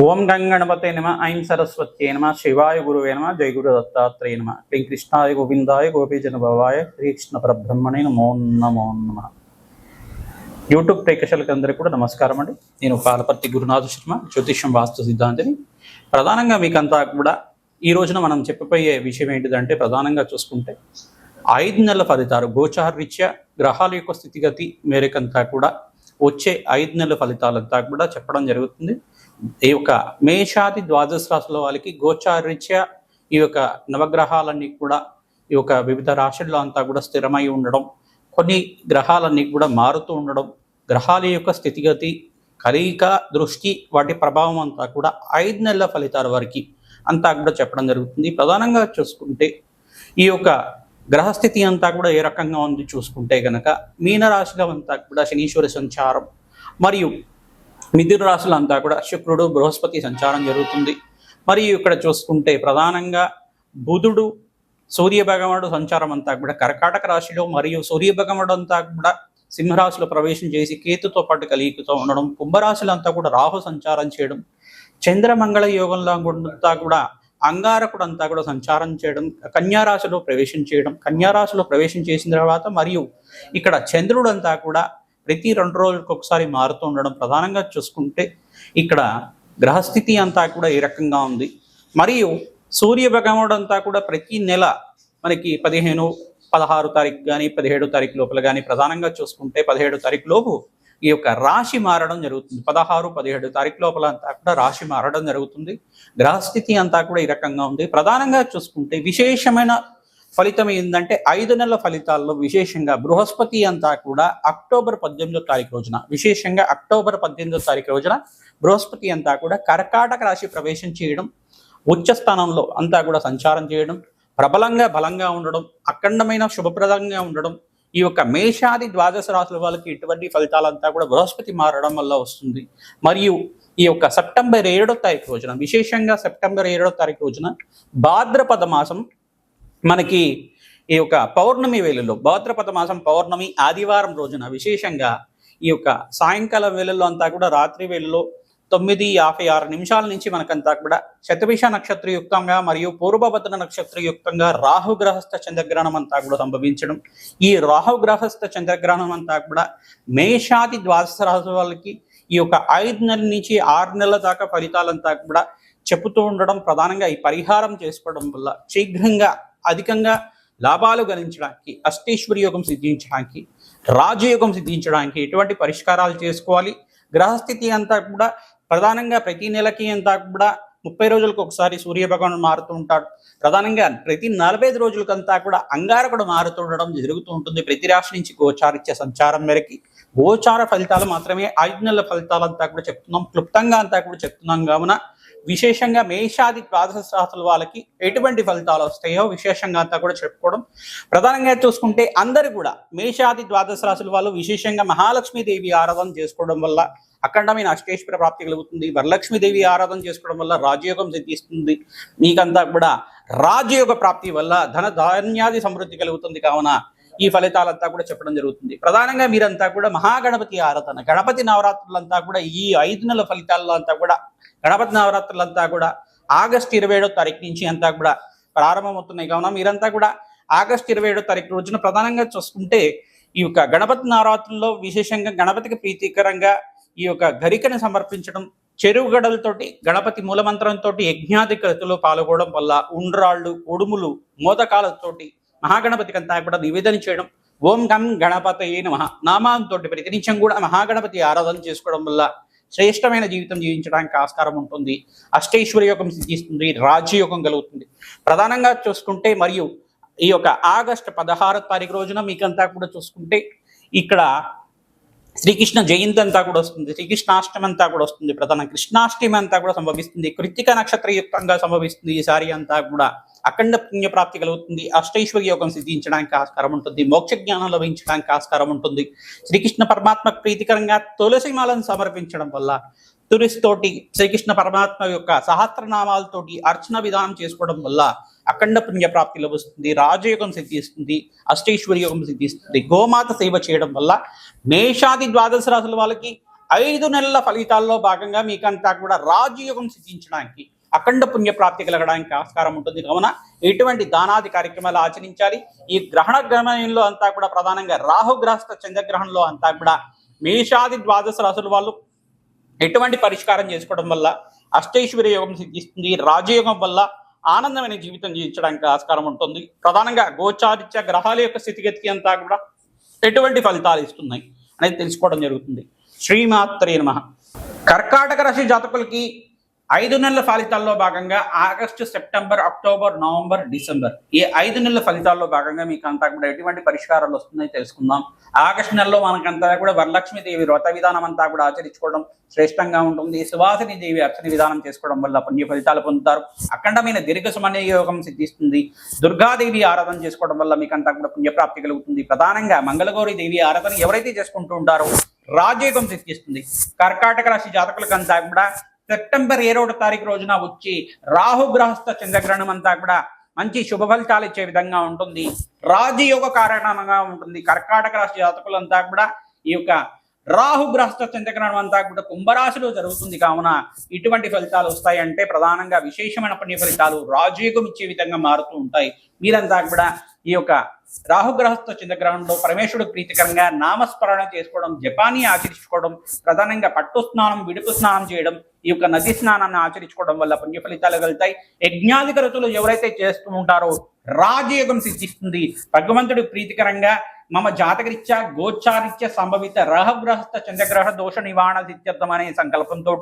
ఓం గంగణపతే నమ ఐం సరస్వత్యే నమ శివాయ గురువే నమ జయ గురు దత్తాత్రేయ నమ. శ్రీ కృష్ణాయ గోవిందాయ గోపీజన భవాయ శ్రీకృష్ణ పరబ్రహ్మణే నమో నమో నమ. యూట్యూబ్ ప్రేక్షకులకి అందరికీ కూడా నమస్కారం అండి. నేను పాలపర్తి గురునాథ శర్మ జ్యోతిష్యం వాస్తు సిద్ధాంతిని. ప్రధానంగా మీకంతా కూడా ఈ రోజున మనం చెప్పబోయే విషయం ఏంటిదంటే ప్రధానంగా చూసుకుంటే ఐదు నెలల ఫలితాలు గోచార రీత్యా గ్రహాల యొక్క స్థితిగతి మేరకంతా కూడా వచ్చే ఐదు నెలల ఫలితాలంతా కూడా చెప్పడం జరుగుతుంది. ఈ యొక్క మేషాది ద్వాదశ రాశుల వాళ్ళకి గోచారీత్యా ఈ యొక్క నవగ్రహాలన్నీ కూడా ఈ యొక్క వివిధ రాశుల్లో అంతా కూడా స్థిరమై ఉండడం కొన్ని గ్రహాలన్నీ కూడా మారుతూ ఉండడం గ్రహాల యొక్క స్థితిగతి కలయిక దృష్టి వాటి ప్రభావం అంతా కూడా ఐదు నెలల ఫలితాల వరకు అంతా కూడా చెప్పడం జరుగుతుంది. ప్రధానంగా చూసుకుంటే ఈ యొక్క గ్రహస్థితి అంతా కూడా ఏ రకంగా ఉంది చూసుకుంటే గనక మీనరాశిలో అంతా కూడా శనీశ్వరి సంచారం మరియు మిథున రాశులు అంతా కూడా శుక్రుడు బృహస్పతి సంచారం జరుగుతుంది. మరియు ఇక్కడ చూసుకుంటే ప్రధానంగా బుధుడు సూర్య భగవానుడు సంచారం అంతా కూడా కర్కాటక రాశిలో మరియు సూర్యభగవానుడు అంతా కూడా సింహరాశిలో ప్రవేశం చేసి కేతుతో పాటు కలిగితో ఉండడం కుంభరాశులంతా కూడా రాహు సంచారం చేయడం చంద్రమంగళ యోగంలో అంతా కూడా అంగారకుడు అంతా కూడా సంచారం చేయడం కన్యారాశిలో ప్రవేశం చేయడం కన్యారాశిలో ప్రవేశం చేసిన తర్వాత మరియు ఇక్కడ చంద్రుడంతా కూడా ప్రతి రెండు రోజులకు ఒకసారి మారుతూ ఉండడం ప్రధానంగా చూసుకుంటే ఇక్కడ గ్రహస్థితి అంతా కూడా ఈ రకంగా ఉంది. మరియు సూర్య భగవానుడు అంతా కూడా ప్రతి నెల మనకి పదిహేను పదహారు తారీఖు కానీ పదిహేడు తారీఖు లోపల కానీ ప్రధానంగా చూసుకుంటే పదిహేడు తారీఖు లోపు ఈ యొక్క రాశి మారడం జరుగుతుంది. పదహారు పదిహేడు తారీఖు లోపల అంతా కూడా రాశి మారడం జరుగుతుంది. గ్రహస్థితి అంతా కూడా ఈ రకంగా ఉంది. ప్రధానంగా చూసుకుంటే విశేషమైన ఫలితం ఏంటంటే ఐదు నెలల ఫలితాల్లో విశేషంగా బృహస్పతి అంతా కూడా అక్టోబర్ పద్దెనిమిదో తారీఖు రోజున విశేషంగా అక్టోబర్ పద్దెనిమిదో తారీఖు రోజున బృహస్పతి అంతా కూడా కర్కాటక రాశి ప్రవేశం చేయడం ఉచ్చ స్థానంలో అంతా కూడా సంచారం చేయడం ప్రబలంగా బలంగా ఉండడం అఖండమైన శుభప్రదంగా ఉండడం ఈ యొక్క మేషాది ద్వాదశ రాశుల వాళ్ళకి ఇటువంటి ఫలితాలంతా కూడా బృహస్పతి మారడం వల్ల వస్తుంది. మరియు ఈ యొక్క సెప్టెంబర్ ఏడో తారీఖు రోజున విశేషంగా సెప్టెంబర్ ఏడో తారీఖు రోజున భాద్రపద మాసం మనకి ఈ యొక్క పౌర్ణమి వేళల్లో భాద్రపద మాసం పౌర్ణమి ఆదివారం రోజున విశేషంగా ఈ యొక్క సాయంకాలం వేళల్లో అంతా కూడా రాత్రి వేళల్లో తొమ్మిది యాభై ఆరు నిమిషాల నుంచి మనకంతా కూడా శతభిష నక్షత్రయుక్తంగా మరియు పూర్వభద్ర నక్షత్రయుక్తంగా రాహుగ్రహస్థ చంద్రగ్రహణం అంతా కూడా సంభవించడం. ఈ రాహుగ్రహస్థ చంద్రగ్రహణం అంతా కూడా మేషాది ద్వాదశ రాశి వాళ్ళకి ఈ యొక్క ఐదు నెలల నుంచి ఆరు నెలల దాకా ఫలితాలంతా కూడా చెబుతూ ఉండడం ప్రధానంగా ఈ పరిహారం చేసుకోవడం వల్ల శీఘ్రంగా అధికంగా లాభాలు గణించడానికి అష్టేశ్వరి యోగం సిద్ధించడానికి రాజయోగం సిద్ధించడానికి ఎటువంటి పరిష్కారాలు చేసుకోవాలి? గ్రహస్థితి అంతా కూడా ప్రధానంగా ప్రతి నెలకి అంతా కూడా ముప్పై రోజులకు ఒకసారి సూర్య భగవానుడు మారుతూ ఉంటాడు. ప్రధానంగా ప్రతి నలభై ఐదు రోజులకంతా కూడా అంగారకుడు మారుతుండడం జరుగుతూ ఉంటుంది. ప్రతి రాశి నుంచి గోచారిచ్చే సంచారం మేరకి. గోచార ఫలితాలు మాత్రమే. ఐదు నెలల ఫలితాలంతా కూడా చెప్తున్నాం. క్లుప్తంగా అంతా కూడా చెప్తున్నాం. కావున విశేషంగా మేషాది ద్వాదశ రాశుల వాళ్ళకి ఎటువంటి ఫలితాలు వస్తాయో విశేషంగా అంతా కూడా చెప్పుకోవడం. ప్రధానంగా చూసుకుంటే అందరు కూడా మేషాది ద్వాదశ రాసుల వాళ్ళు విశేషంగా మహాలక్ష్మీదేవి ఆరాధన చేసుకోవడం వల్ల అఖండమైన అష్టేశ్వర ప్రాప్తి కలుగుతుంది. వరలక్ష్మీదేవి ఆరాధన చేసుకోవడం వల్ల రాజయోగం సిద్ధిస్తుంది. మీకంతా కూడా రాజయోగ ప్రాప్తి వల్ల ధన ధాన్యాది సమృద్ధి కలుగుతుంది కావున ఈ ఫలితాలంతా కూడా చెప్పడం జరుగుతుంది. ప్రధానంగా మీరంతా కూడా మహాగణపతి ఆరాధన గణపతి నవరాత్రులంతా కూడా ఈ ఐదు నెలల ఫలితాల్లో అంతా కూడా గణపతి నవరాత్రులంతా కూడా ఆగస్టు ఇరవై ఏడో తారీఖు నుంచి అంతా కూడా ప్రారంభమవుతున్నాయి. కావున మీరంతా కూడా ఆగస్టు ఇరవై ఏడో తారీఖు రోజున ప్రధానంగా చూసుకుంటే ఈ యొక్క గణపతి నవరాత్రుల్లో విశేషంగా గణపతికి ప్రీతికరంగా ఈ యొక్క గరికను సమర్పించడం చెరువు గడలతోటి గణపతి మూలమంత్రంతో యజ్ఞాది కృతిలో పాల్గొనడం వల్ల ఉండ్రాళ్ళు ఉడుములు మోదకాలతోటి మహాగణపతికి అంతా కూడా నివేదన చేయడం ఓం గం గణపతి నమ నామాంతో ప్రతినిత్యం కూడా మహాగణపతి ఆరాధన చేసుకోవడం వల్ల శ్రేష్టమైన జీవితం జీవించడానికి ఆస్కారం ఉంటుంది. అష్టైశ్వర్య యోగం సిద్ధిస్తుంది. రాజ్యయోగం కలుగుతుంది. ప్రధానంగా చూసుకుంటే మరియు ఈ యొక్క ఆగస్టు పదహారో తారీఖు రోజున మీకంతా కూడా చూసుకుంటే ఇక్కడ శ్రీకృష్ణ జయంతి అంతా కూడా వస్తుంది శ్రీకృష్ణాష్టమి అంతా కూడా వస్తుంది ప్రధాన కృష్ణాష్టమి అంతా కూడా సంభవిస్తుంది కృత్తిక నక్షత్రయుక్తంగా సంభవిస్తుంది ఈసారి అంతా కూడా. అఖండ పుణ్యప్రాప్తి కలుగుతుంది అష్టైశ్వర్య యోగం సిద్ధించడానికి ఆస్కారం ఉంటుంది మోక్ష జ్ఞానం లభించడానికి ఆస్కారం ఉంటుంది. శ్రీకృష్ణ పరమాత్మ ప్రీతికరంగా తులసి మాలను సమర్పించడం వల్ల తులసి తోటి శ్రీకృష్ణ పరమాత్మ యొక్క సహస్రనామాలతోటి అర్చన విధానం చేసుకోవడం వల్ల అఖండ పుణ్య ప్రాప్తి లభిస్తుంది రాజయోగం సిద్ధిస్తుంది అష్టైశ్వర్యోగం సిద్ధిస్తుంది. గోమాత సేవ చేయడం వల్ల మేషాది ద్వాదశ రాసుల వాళ్ళకి ఐదు నెలల ఫలితాల్లో భాగంగా మీకంతా కూడా రాజయోగం సిద్ధించడానికి అఖండ పుణ్య ప్రాప్తి కలగడానికి ఆస్కారం ఉంటుంది. కావున ఎటువంటి దానాది కార్యక్రమాలు ఆచరించాలి? ఈ గ్రహణ గ్రహణంలో అంతా కూడా ప్రధానంగా రాహుగ్రస్త చంద్రగ్రహణంలో అంతా కూడా మేషాది ద్వాదశ రాసుల వాళ్ళు ఎటువంటి పరిష్కారం చేసుకోవడం వల్ల అష్టైశ్వర్య యోగం సిద్ధిస్తుంది రాజయోగం వల్ల ఆనందమైన జీవితం జీవించడానికి ఆస్కారం ఉంటుంది. ప్రధానంగా గోచారిత్య గ్రహాల యొక్క స్థితిగతికి అంతా కూడా ఎటువంటి ఫలితాలు ఇస్తున్నాయి అనేది తెలుసుకోవడం జరుగుతుంది. శ్రీమాత్రే నమ. కర్కాటక రాశి జాతకులకి ఐదు నెలల ఫలితాల్లో భాగంగా August September October November December. ఈ ఐదు నెలల ఫలితాల్లో భాగంగా మీకు అంతా కూడా ఎటువంటి పరిష్కారాలు వస్తున్నాయి తెలుసుకుందాం. ఆగస్టు నెలలో మనకంతా కూడా వరలక్ష్మీదేవి వ్రత విధానం అంతా కూడా ఆచరించుకోవడం శ్రేష్టంగా ఉంటుంది. సువాసిని దేవి అర్చన విధానం చేసుకోవడం వల్ల పుణ్య ఫలితాలు పొందుతారు. అఖండమైన దీర్ఘ సమన్వయ యోగం సిద్ధిస్తుంది. దుర్గాదేవి ఆరాధన చేసుకోవడం వల్ల మీకు అంతా కూడా పుణ్యప్రాప్తి కలుగుతుంది. ప్రధానంగా మంగళగౌరి దేవి ఆరాధన ఎవరైతే చేసుకుంటూ ఉంటారో రాజయోగం సిద్ధిస్తుంది. కర్కాటక రాశి జాతకులకంతా కూడా సెప్టెంబర్ ఏడవ తారీఖు రోజున వచ్చి రాహుగ్రహస్థ చంద్రగ్రహణం అంతా కూడా మంచి శుభ ఫలితాలు ఇచ్చే విధంగా ఉంటుంది. రాజయోగ కారణంగా ఉంటుంది. కర్కాటక రాశి జాతకులంతా కూడా ఈ యొక్క రాహుగ్రహస్థ చంద్రగ్రహణం అంతా కూడా కుంభరాశిలో జరుగుతుంది. కావున ఇటువంటి ఫలితాలు వస్తాయంటే ప్రధానంగా విశేషమైన పుణ్య ఫలితాలు రాజయోగం ఇచ్చే విధంగా మారుతూ ఉంటాయి. మీరంతా కూడా ఈ యొక్క రాహుగ్రహస్థ చంద్రగ్రహణంలో పరమేశ్వరుడు ప్రీతికరంగా నామస్మరణ చేసుకోవడం జపానీ ఆచరించుకోవడం ప్రధానంగా పట్టు స్నానం విడుపు స్నానం చేయడం ఈ యొక్క నది స్నానాన్ని ఆచరించుకోవడం వల్ల పుణ్య ఫలితాలు కలుగుతాయి. యజ్ఞాధిక ఋతులు ఎవరైతే చేస్తూ ఉంటారో రాజయోగం సిద్ధిస్తుంది. భగవంతుడు ప్రీతికరంగా మమ జాతకరీత్యా గోచారిత్య సంభవిత రహగ్రహస్థ చంద్రగ్రహ దోష నివారణ సిద్ధ్యర్థం అనే సంకల్పంతో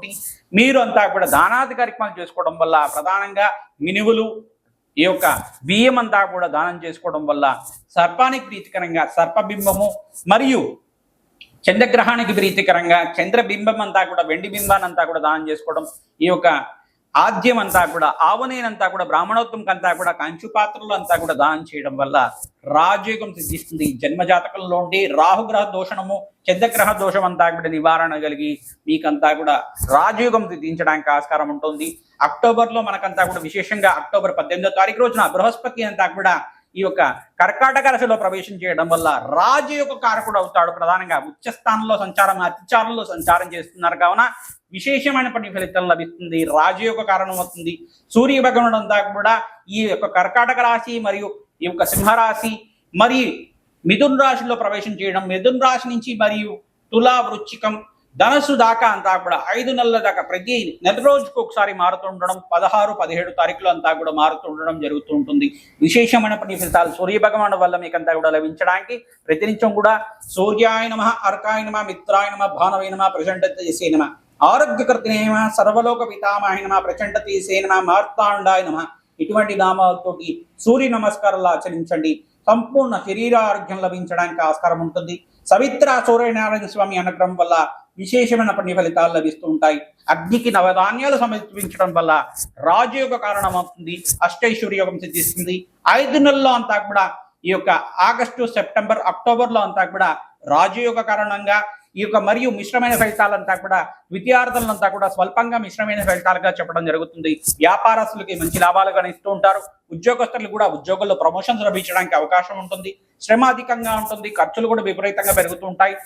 మీరు అంతా కూడా దానాది కార్యక్రమాలు చేసుకోవడం వల్ల ప్రధానంగా మినువులు ఈ యొక్క బియ్యం అంతా కూడా దానం చేసుకోవడం వల్ల సర్పానికి ప్రీతికరంగా సర్పబింబము మరియు చంద్రగ్రహానికి ప్రీతికరంగా చంద్రబింబం అంతా కూడా వెండి బింబానంతా కూడా దానం చేసుకోవడం ఈ యొక్క ఆద్యం అంతా కూడా ఆవనేనంతా కూడా బ్రాహ్మణోత్వంకంతా కూడా కంచు పాత్రలు అంతా కూడా దానం చేయడం వల్ల రాజయోగం సిద్ధిస్తుంది. జన్మజాతకంలో ఉండి రాహుగ్రహ దోషణము చంద్రగ్రహ దోషం అంతా కూడా నివారణ కలిగి మీకంతా కూడా రాజయోగం సిద్ధించడానికి ఆస్కారం ఉంటుంది. అక్టోబర్లో మనకంతా కూడా విశేషంగా అక్టోబర్ పద్దెనిమిదో తారీఖు రోజున బృహస్పతి అంతా కూడా ఈ యొక్క కర్కాటక రాశిలో ప్రవేశం చేయడం వల్ల రాజు యొక్క కారకుడు అవుతాడు ప్రధానంగా. ఉచ్చ స్థానంలో సంచారం అతిచారంలో సంచారం చేస్తున్నారు. కావున విశేషమైన పని ఫలితం లభిస్తుంది. రాజు కారణం అవుతుంది. సూర్య భగవానుడు అంతా కూడా ఈ యొక్క కర్కాటక రాశి మరియు ఈ యొక్క సింహరాశి మరియు మిథున్ రాశిలో ప్రవేశం చేయడం మిథున్ రాశి నుంచి మరియు తులా వృచ్చికం ధనస్సు దాకా అంతా కూడా ఐదు నెలల దాకా ప్రతి నెల రోజుకు ఒకసారి మారుతుండడం పదహారు పదిహేడు తారీఖులు అంతా కూడా మారుతుండడం జరుగుతూ ఉంటుంది. విశేషమైన పని ఫలితాలు సూర్య భగవాను వల్ల మీకంతా కూడా లభించడానికి ప్రతినిత్యం కూడా సూర్యాయనమ అర్కాయనమ మిత్రాయనమ భానవైనమ మిత్రాయ నమ. భానవే నమ ఆరోగ్యకర్తనే సర్వలోక పితామహ నమ ప్రచండత చేసే నమ మార్తాండాయ నమ. ఇటువంటి నామాలతోటి సూర్య నమస్కారాలు ఆచరించండి. సంపూర్ణ శరీర ఆరోగ్యం లభించడానికి ఆస్కారం ఉంటుంది. సవిత్ర సూర్యనారాయణ స్వామి అనుగ్రహం వల్ల విశేషమైన పుణ్య ఫలితాలు లభిస్తూ ఉంటాయి. అగ్నికి నవధాన్యాలు సమర్పించడం వల్ల రాజయోగ కారణం అవుతుంది అష్టైశ్వర్యోగం సిద్ధిస్తుంది. ఐదు నెలల్లో అంతా కూడా ఈ యొక్క ఆగస్టు సెప్టెంబర్ అక్టోబర్లో అంతా కూడా రాజయోగ కారణంగా ఈ యొక్క మరియు మిశ్రమైన ఫలితాలంతా కూడా విద్యార్థులంతా కూడా స్వల్పంగా మిశ్రమైన ఫలితాలుగా చెప్పడం జరుగుతుంది. వ్యాపారస్తులకి మంచి లాభాలుగా ఇస్తూ ఉంటారు. ఉద్యోగస్తులు కూడా ఉద్యోగుల్లో ప్రమోషన్స్ లభించడానికి అవకాశం ఉంటుంది. శ్రమ అధికంగా ఉంటుంది. ఖర్చులు కూడా విపరీతంగా పెరుగుతూ ఉంటాయి.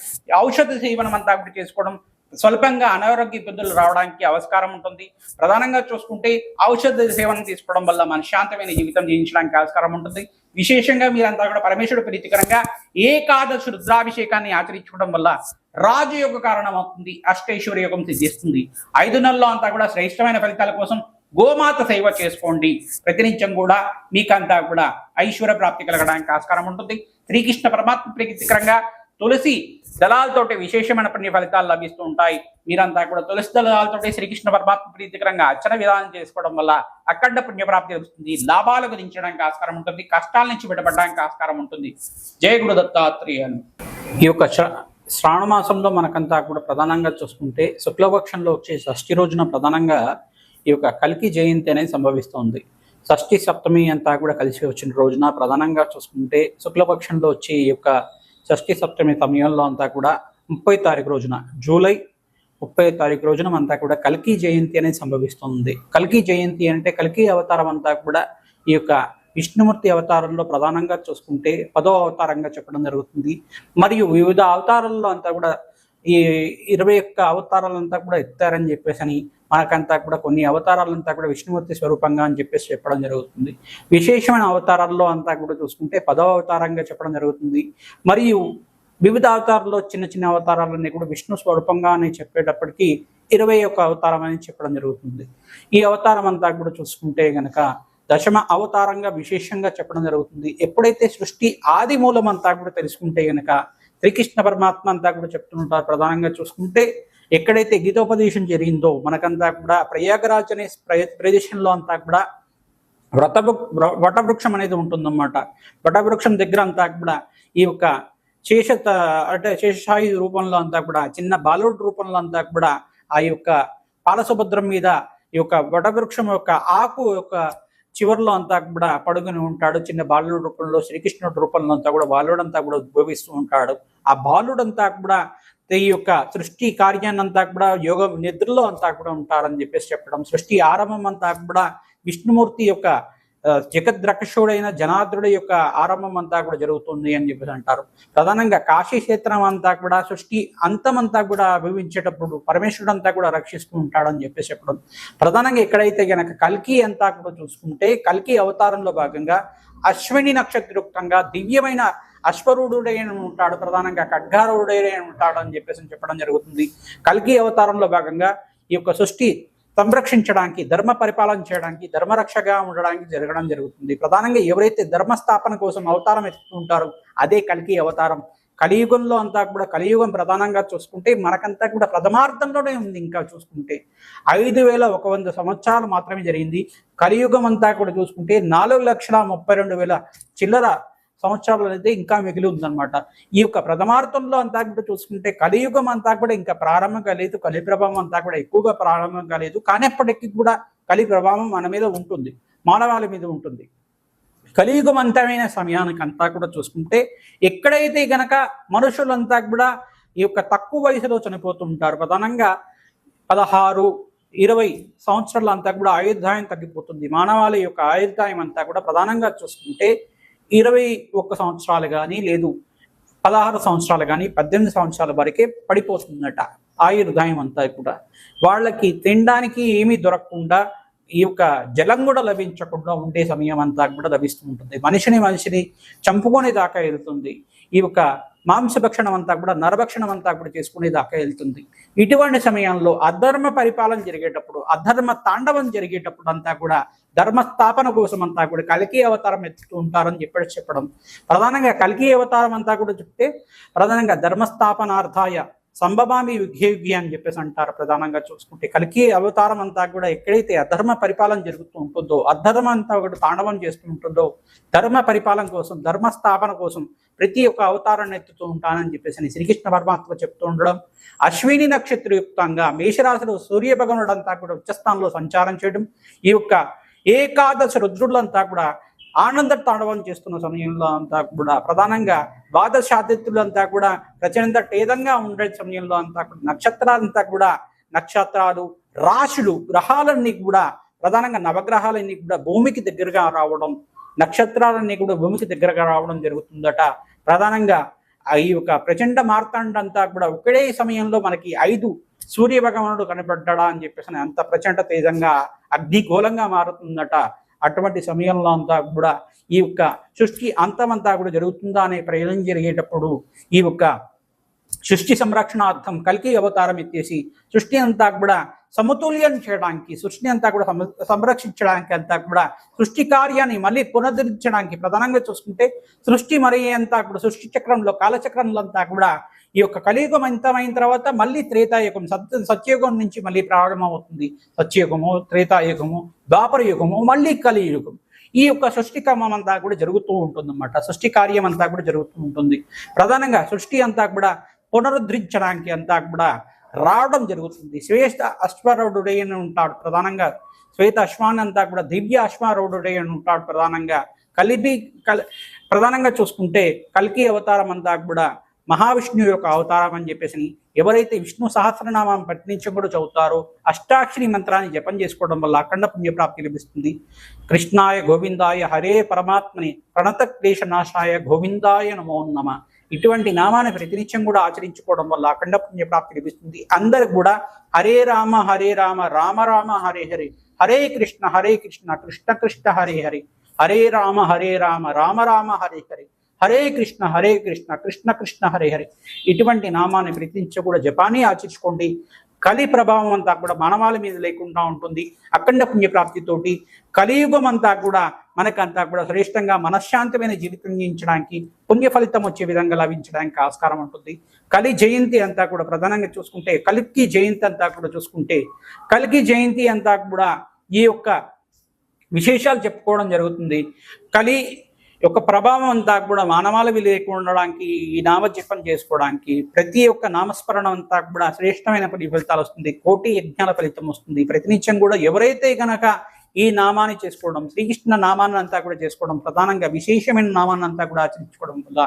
ఔషధ సేవనం అంతా కూడా చేసుకోవడం స్వల్పంగా అనారోగ్య ఇబ్బందులు రావడానికి ఆస్కారం ఉంటుంది. ప్రధానంగా చూసుకుంటే ఔషధ సేవను తీసుకోవడం వల్ల మనశ్శాంతమైన జీవితం జీవించడానికి ఆస్కారం ఉంటుంది. విశేషంగా మీరంతా కూడా పరమేశ్వరుడు ప్రీతికరంగా ఏకాదశి రుద్రాభిషేకాన్ని ఆచరించుకోవడం వల్ల రాజు యొక్క కారణం అవుతుంది అష్టైశ్వర్య యోగం సిద్ధిస్తుంది. ఐదు నెలల్లో అంతా కూడా శ్రేష్టమైన ఫలితాల కోసం గోమాత సేవ చేసుకోండి. ప్రతినిత్యం కూడా మీకంతా కూడా ఐశ్వర్య ప్రాప్తి కలగడానికి ఆస్కారం ఉంటుంది. శ్రీకృష్ణ పరమాత్మ ప్రీతికరంగా తులసి దళాలతోటి విశేషమైన పుణ్య ఫలితాలు లభిస్తూ ఉంటాయి. మీరంతా కూడా తులసి దళాలతోటి శ్రీకృష్ణ పరమాత్మ ప్రీతికరంగా అర్చన విధానం చేసుకోవడం వల్ల అఖండ పుణ్యప్రాప్తి లభిస్తుంది. లాభాలు గురించడానికి ఆస్కారం ఉంటుంది. కష్టాల నుంచి విడబడడానికి ఆస్కారం ఉంటుంది. జయ గురు దత్తాత్రేయ ఈ యొక్క శ్రావణమాసంలో శ్రావణ మాసంలో మనకంతా కూడా ప్రధానంగా చూసుకుంటే శుక్లపక్షంలో వచ్చే షష్ఠి రోజున ప్రధానంగా ఈ యొక్క కలికి జయంతి అనేది సంభవిస్తుంది. షష్ఠి సప్తమి అంతా కూడా కలిసి వచ్చిన రోజున ప్రధానంగా చూసుకుంటే శుక్లపక్షంలో వచ్చే ఈ యొక్క షష్ఠి సప్తమి సమయంలో అంతా కూడా ముప్పై తారీఖు రోజున జూలై ముప్పై తారీఖు రోజున అంతా కూడా కల్కి జయంతి అనేది సంభవిస్తుంది. కల్కి జయంతి అంటే కల్కి అవతారం అంతా కూడా ఈ యొక్క విష్ణుమూర్తి అవతారంలో ప్రధానంగా చూసుకుంటే పదో అవతారంగా చెప్పడం జరుగుతుంది. మరియు వివిధ అవతారాల్లో అంతా కూడా ఈ ఇరవై ఒక్క అవతారాలంతా కూడా ఎత్తారని చెప్పేసి అని మనకంతా కూడా కొన్ని అవతారాలంతా కూడా విష్ణుమూర్తి స్వరూపంగా అని చెప్పేసి చెప్పడం జరుగుతుంది. విశేషమైన అవతారాల్లో అంతా కూడా చూసుకుంటే పదవ అవతారంగా చెప్పడం జరుగుతుంది. మరియు వివిధ అవతారాల్లో చిన్న చిన్న అవతారాలన్నీ కూడా విష్ణు స్వరూపంగా అని చెప్పేటప్పటికీ ఇరవై ఒక్క అవతారం అని చెప్పడం జరుగుతుంది. ఈ అవతారం అంతా కూడా చూసుకుంటే గనక దశమ అవతారంగా విశేషంగా చెప్పడం జరుగుతుంది. ఎప్పుడైతే సృష్టి ఆది మూలం అంతా కూడా తెలుసుకుంటే గనక శ్రీకృష్ణ పరమాత్మ అంతా కూడా చెప్తుంటారు. ప్రధానంగా చూసుకుంటే ఎక్కడైతే గీతోపదేశం జరిగిందో మనకంతా కూడా ప్రయాగరాజ్ అనే ప్ర- ప్రదేశంలో అంతా కూడా వ్రత వటవృక్షం అనేది ఉంటుందన్నమాట. వటవృక్షం దగ్గర అంతా కూడా ఈ యొక్క శేష అంటే శేషాయి రూపంలో అంతా కూడా చిన్న బాలుడు రూపంలో అంతా కూడా ఆ యొక్క పాలసుభద్రం మీద ఈ యొక్క వటవృక్షం యొక్క ఆకు యొక్క చివరిలో అంతా కూడా పడుకుని ఉంటాడు. చిన్న బాలుడు రూపంలో శ్రీకృష్ణుడు రూపంలో అంతా కూడా బాలుడంతా కూడా ఉద్భవిస్తూ ఉంటాడు. ఆ బాలుడంతా కూడా ఈ యొక్క సృష్టి కార్యాన్నంతా కూడా యోగ నిద్రలో అంతా కూడా ఉంటారని చెప్పేసి చెప్పడం. సృష్టి ఆరంభం అంతా కూడా విష్ణుమూర్తి యొక్క జగద్రక్షుడైన జనార్దుడి యొక్క ఆరంభం అంతా కూడా జరుగుతుంది అని చెప్పేసి అంటారు. ప్రధానంగా కాశీ క్షేత్రం అంతా కూడా సృష్టి అంతమంతా కూడా అభివించేటప్పుడు పరమేశ్వరుడు అంతా కూడా రక్షిస్తూ ఉంటాడని చెప్పేసి చెప్పడం. ప్రధానంగా ఎక్కడైతే గనక కల్కి అంతా కూడా చూసుకుంటే కల్కి అవతారంలో భాగంగా అశ్విని నక్షత్రయుక్తంగా దివ్యమైన అశ్వరుడుడైన ఉంటాడు ప్రధానంగా ఖడ్గారుడైన ఉంటాడు అని చెప్పేసి చెప్పడం జరుగుతుంది. కల్కి అవతారంలో భాగంగా ఈ యొక్క సృష్టి సంరక్షించడానికి ధర్మ పరిపాలన చేయడానికి ధర్మరక్షగా ఉండడానికి జరగడం జరుగుతుంది. ప్రధానంగా ఎవరైతే ధర్మస్థాపన కోసం అవతారం ఎత్తుంటారో అదే కలికి అవతారం. కలియుగంలో అంతా కూడా కలియుగం ప్రధానంగా చూసుకుంటే మనకంతా కూడా ప్రథమార్థంలోనే ఉంది ఇంకా చూసుకుంటే. ఐదు వేల ఒక వంద సంవత్సరాలు మాత్రమే జరిగింది. కలియుగం అంతా కూడా చూసుకుంటే నాలుగు లక్షల ముప్పై రెండు వేల చిల్లర సంవత్సరాలు అయితే ఇంకా మిగిలి ఉందన్నమాట. ఈ యొక్క ప్రథమార్థంలో అంతా కూడా చూసుకుంటే కలియుగం అంతా కూడా ఇంకా ప్రారంభం కాలేదు కలి ప్రభావం అంతా కూడా ఎక్కువగా ప్రారంభం కాలేదు కానీ కూడా కలి ప్రభావం మన మీద ఉంటుంది మానవాళి మీద ఉంటుంది. కలియుగం అంతమైన సమయానికి అంతా కూడా చూసుకుంటే ఎక్కడైతే గనక మనుషులంతా కూడా ఈ యొక్క తక్కువ వయసులో చనిపోతుంటారు. ప్రధానంగా పదహారు ఇరవై సంవత్సరాలు అంతా కూడా ఆయుర్దాయం తగ్గిపోతుంది. మానవాళి యొక్క ఆయుర్దాయం అంతా కూడా ప్రధానంగా చూసుకుంటే ఇరవై ఒక్క సంవత్సరాలు కానీ లేదు పదహారు సంవత్సరాలు కానీ పద్దెనిమిది సంవత్సరాల వరకే పడిపోతుందట ఆయుర్దాయం అంతా కూడా. వాళ్ళకి తినడానికి ఏమీ దొరకకుండా ఈ యొక్క జలం కూడా లభించకుండా ఉండే సమయం అంతా కూడా లభిస్తూ ఉంటుంది. మనిషిని మనిషిని చంపుకునే దాకా వెళ్తుంది. ఈ యొక్క మాంసభక్షణం అంతా కూడా నరభక్షణం అంతా కూడా చేసుకునే దాకా వెళ్తుంది. ఇటువంటి సమయంలో అధర్మ పరిపాలన జరిగేటప్పుడు అధర్మ తాండవం జరిగేటప్పుడు అంతా కూడా ధర్మస్థాపన కోసం అంతా కూడా కలికి అవతారం ఎత్తుతూ ఉంటారని చెప్పేసి చెప్పడం. ప్రధానంగా కలికి అవతారం అంతా కూడా చెప్తే ప్రధానంగా ధర్మస్థాపనార్థాయ సంభవామి యుగ్య యుగ్య అని చెప్పేసి అంటారు. ప్రధానంగా చూసుకుంటే కలికి అవతారం అంతా కూడా ఎక్కడైతే అధర్మ పరిపాలన జరుగుతూ ఉంటుందో అధర్మం అంతా కూడా తాండవం చేస్తూ ఉంటుందో ధర్మ పరిపాలన కోసం ధర్మ స్థాపన కోసం ప్రతి ఒక్క అవతారాన్ని ఎత్తుతూ ఉంటానని చెప్పేసి శ్రీకృష్ణ పరమాత్మ చెప్తూ ఉండడం. అశ్విని నక్షత్రయుక్తంగా మేషరాశిలో సూర్య భగవానుడు అంతా కూడా ఉచ్చస్థానంలో సంచారం చేయడం. ఈ యొక్క ఏకాదశ రుద్రులంతా కూడా ఆనంద తాండవం చేస్తున్న సమయంలో అంతా కూడా ప్రధానంగా ద్వాదశాదిత్యులంతా కూడా ప్రచండ టేదంగా ఉండే సమయంలో అంతా కూడా నక్షత్రాలంతా కూడా నక్షత్రాలు రాశులు గ్రహాలన్నీ కూడా ప్రధానంగా నవగ్రహాలన్నీ కూడా భూమికి దగ్గరగా రావడం నక్షత్రాలన్నీ కూడా భూమికి దగ్గరగా రావడం జరుగుతుందట. ప్రధానంగా ఈ యొక్క ప్రచండ మార్తాండంతా కూడా ఒకే సమయంలో మనకి ఐదు సూర్య భగవానుడు కనపడ్డా అని చెప్పేసి అంత ప్రచండ తేజంగా అగ్నిగోళంగా మారుతుందట. అటువంటి సమయంలో అంతా కూడా ఈ యొక్క సృష్టి అంతమంతా కూడా జరుగుతుందా అనే ప్రయోజనం జరిగేటప్పుడు ఈ యొక్క సృష్టి సంరక్షణార్థం కలికి అవతారం ఎత్తేసి సృష్టి అంతా కూడా సమతుల్యం చేయడానికి సృష్టి అంతా కూడా సంరక్షించడానికి అంతా కూడా సృష్టి కార్యాన్ని మళ్ళీ పునరుద్ధరించడానికి ప్రధానంగా చూసుకుంటే సృష్టి మరి అంతా కూడా సృష్టి చక్రంలో కాలచక్రంలో అంతా కూడా ఈ యొక్క కలియుగం అంతమైన తర్వాత మళ్ళీ త్రేతాయుగం సత్య సత్యయుగం నుంచి మళ్ళీ ప్రారంభమవుతుంది. సత్యయుగము త్రేతాయుగము ద్వాపర యుగము మళ్ళీ కలియుగం. ఈ యొక్క సృష్టి క్రమం అంతా కూడా జరుగుతూ ఉంటుంది అన్నమాట సృష్టి కార్యం అంతా కూడా జరుగుతూ ఉంటుంది. ప్రధానంగా సృష్టి అంతా కూడా పునరుద్ధరించడానికి అంతా కూడా రావడం జరుగుతుంది. శ్వేత అశ్వారూఢుడై అని ఉంటాడు ప్రధానంగా. శ్వేత అశ్వాన్ అంతా కూడా దివ్య అశ్వారూఢుడై అని ఉంటాడు ప్రధానంగా. కలిపి కల్ ప్రధానంగా చూసుకుంటే కల్కి అవతారం అంతా కూడా మహావిష్ణువు యొక్క అవతారం అని చెప్పేసి ఎవరైతే విష్ణు సహస్రనామం పట్టించి కూడా చదువుతారో అష్టాక్షరి మంత్రాన్ని జపం చేసుకోవడం వల్ల అఖండ పుణ్యప్రాప్తి లభిస్తుంది. కృష్ణాయ గోవిందాయ హరే పరమాత్మని ప్రణత క్లేశ నాశాయ గోవిందాయ నమో నమ. ఇటువంటి నామాన్ని ప్రతినిత్యం కూడా ఆచరించుకోవడం వల్ల అఖండ పుణ్యప్రాప్తి లభిస్తుంది. అందరికి కూడా హరే రామ హరే రామ రామ రామ హరే హరే హరే కృష్ణ హరే కృష్ణ కృష్ణ కృష్ణ హరే హరే హరే రామ హరే రామ రామ రామ హరే హరే హరే కృష్ణ హరే కృష్ణ కృష్ణ కృష్ణ హరే హరే. ఇటువంటి నామాన్ని ప్రతినిత్యం కూడా జపాన్ని ఆచరించుకోండి. కలి ప్రభావం అంతా కూడా మానవాళి మీద లేకుండా ఉంటుంది. అఖండ పుణ్య ప్రాప్తితోటి కలియుగం అంతా కూడా మనకంతా కూడా శ్రేష్టంగా మనశ్శాంతమైన జీవితం జీవించడానికి పుణ్య ఫలితం వచ్చే విధంగా లభించడానికి ఆస్కారం ఉంటుంది. కలి జయంతి అంతా కూడా ప్రధానంగా చూసుకుంటే కలికి జయంతి అంతా కూడా చూసుకుంటే కలికి జయంతి అంతా కూడా ఈ యొక్క విశేషాలు చెప్పుకోవడం జరుగుతుంది. కలి యొక్క ప్రభావం అంతా కూడా మానవాళి లేకుండా ఉండడానికి ఈ నామజపం చేసుకోవడానికి ప్రతి ఒక్క నామస్మరణ అంతా కూడా శ్రేష్టమైన ఫలితాలు వస్తుంది. కోటి యజ్ఞాల ఫలితం వస్తుంది. ప్రతినిత్యం కూడా ఎవరైతే గనక ఈ నామాన్ని చేసుకోవడం శ్రీకృష్ణ నామాన్ని అంతా కూడా చేసుకోవడం ప్రధానంగా విశేషమైన నామాన్ని అంతా కూడా ఆచరించుకోవడం వల్ల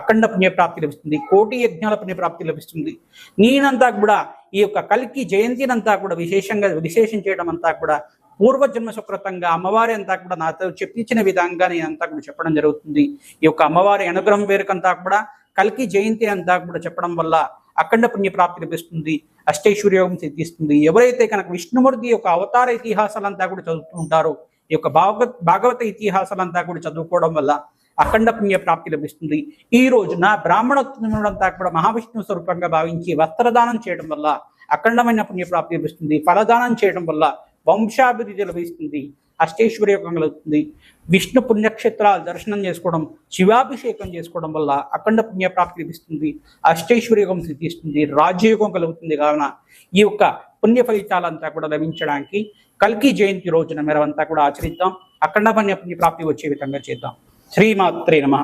అఖండ పుణ్యప్రాప్తి లభిస్తుంది. కోటి యజ్ఞాల పుణ్యప్రాప్తి లభిస్తుంది. నేనంతా కూడా ఈ యొక్క కలికి జయంతినంతా కూడా విశేషంగా విశేషం చేయడం అంతా కూడా పూర్వజన్మ సుకృతంగా అమ్మవారి అంతా కూడా నాతో చెప్పించిన విధంగా నేను అంతా కూడా చెప్పడం జరుగుతుంది. ఈ యొక్క అమ్మవారి అనుగ్రహం వేరుకంతా కూడా కల్కి జయంతి అంతా కూడా చెప్పడం వల్ల అఖండ పుణ్య ప్రాప్తి లభిస్తుంది. అష్టైశ్వర్యోగం సిద్ధిస్తుంది. ఎవరైతే కనుక విష్ణుమూర్తి యొక్క అవతార ఇతిహాసాలంతా కూడా చదువుతూ ఉంటారో ఈ యొక్క భాగవత భాగవత ఇతిహాసాలంతా కూడా చదువుకోవడం వల్ల అఖండ పుణ్య ప్రాప్తి లభిస్తుంది. ఈ రోజున బ్రాహ్మణోత్తముడంతా కూడా మహావిష్ణువు స్వరూపంగా భావించి వస్త్రదానం చేయడం వల్ల అఖండమైన పుణ్య ప్రాప్తి లభిస్తుంది. ఫలదానం చేయడం వల్ల వంశాభివృద్ధి లభిస్తుంది. అష్టేశ్వరి యోగం కలుగుతుంది. విష్ణు పుణ్యక్షేత్రాలు దర్శనం చేసుకోవడం శివాభిషేకం చేసుకోవడం వల్ల అఖండ పుణ్య ప్రాప్తి లభిస్తుంది అష్టైశ్వర్యోగం సిద్ధిస్తుంది. రాజ్యయోగం కలుగుతుంది. కావున ఈ యొక్క పుణ్య ఫలితాలంతా కూడా లభించడానికి కల్కి జయంతి రోజున మేరవంతా కూడా ఆచరిద్దాం. అఖండ పుణ్య పుణ్యప్రాప్తి వచ్చే విధంగా చేద్దాం. శ్రీమాత్రే నమ.